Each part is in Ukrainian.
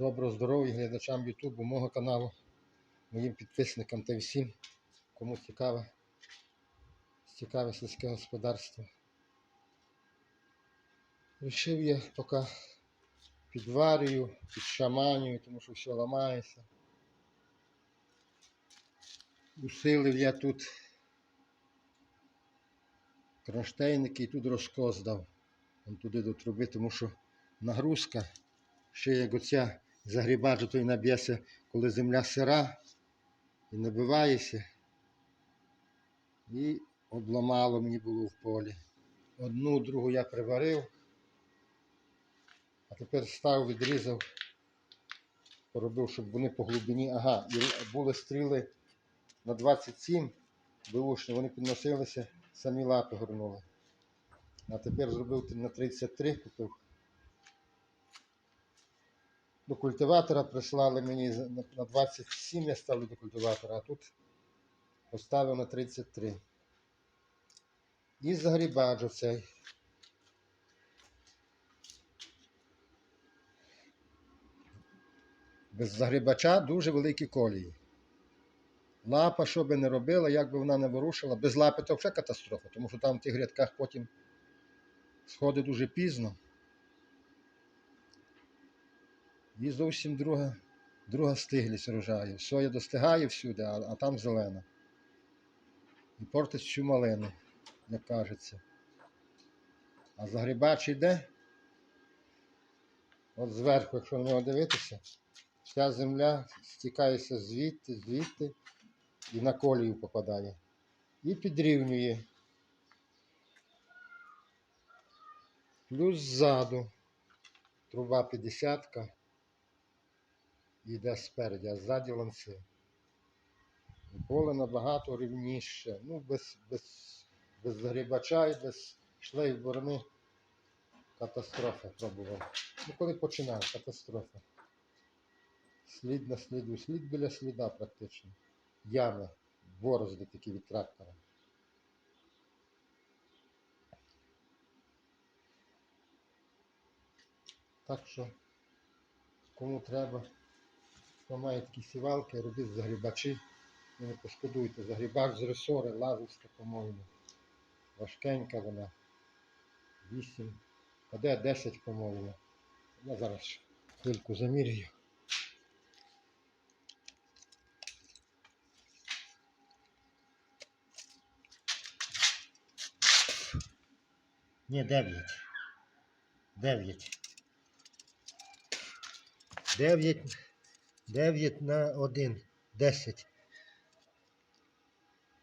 Доброго здоров'я глядачам Ютубу, мого каналу, моїм підписникам та всім, кому цікаве, цікаве сільське господарство. Рішив я поки підварюю, підшаманюю, тому що все ламається. Усилив я тут кронштейники і тут розкос дав. Вон туди до труби, тому що нагрузка, ще як оця загрібач, то й наб'ється, коли земля сира і набивається. І обламало мені було в полі. Одну, другу я приварив, а тепер став, відрізав, поробив, щоб вони по глибині. Ага, були стріли на 27 бушні, вони підносилися, самі лапи горнули. А тепер зробив на 33 купив. До культиватора прислали мені на на 27 я ставлю до культиватора, а тут поставив на 33. І загрібач оцей. Без загрібача дуже великі колії. Лапа, що би не робила, як би вона не ворушила, без лапи то вже катастрофа, тому що там в тих грядках потім сходить дуже пізно. І зовсім друга, друга стиглість рожаю. Соя достигає всюди, а, а там зелена. І портить всю малину, як кажеться. А загрібач йде. От зверху, якщо на нього дивитися, вся земля стікається звідти, звідти і на колію попадає. І підрівнює. Плюс ззаду. Труба 50 йде спереді, а ззаді ланци. Поле набагато рівніше. Ну, без, без, без загрібача і без шлейф борони. Катастрофа пробував. Ну, коли починав, катастрофа. Слід на сліду, слід біля сліда практично. Ями, борозди такі від трактора. Так що, кому треба, хто має такі сівалки, робіть загрібачі. Не пошкодуйте. Загрібач з ресори, лазовська, по-моєму. Важкенька вона. 8. А де 10, по-моєму. Я зараз хвильку замірюю. Ні, 9. 9. 9. 9 на 1. 10.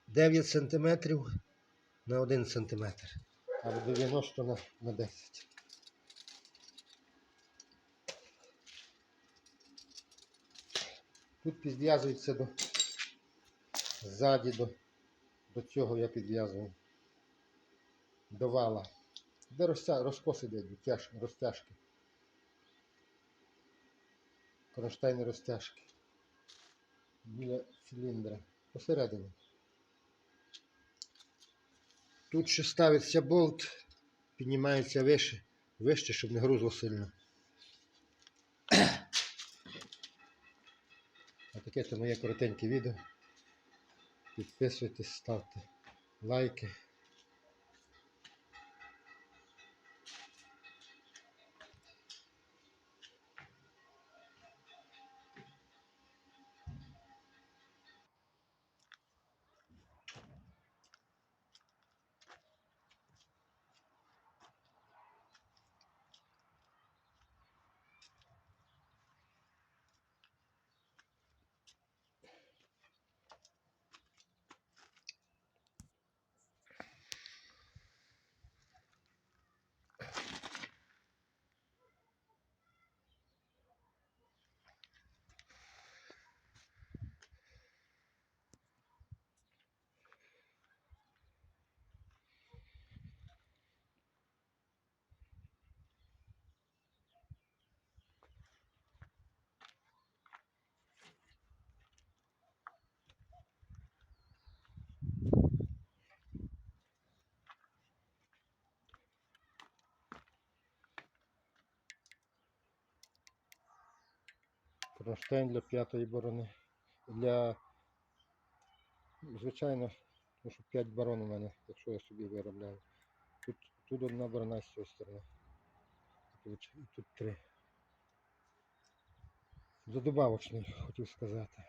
9 сантиметрів на 1 сантиметр. Або 90 на, на 10. Тут підв'язується до ззаді до, до цього я підв'язую. До вала. Де розтя... розкос іде, тяж... розтяжки. Кронштейни розтяжки. Біля циліндра. Посередині. Тут ще ставиться болт, піднімається вище, вище, щоб не грузило сильно. А таке то моє коротеньке відео. Підписуйтесь, ставте лайки. Кронштейн для п'ятої борони. Для, звичайно, тому що 5 барон у мене, якщо я собі виробляю. Тут, тут одна борона з цієї сторони. Тут три. Задобавочний, хотів сказати.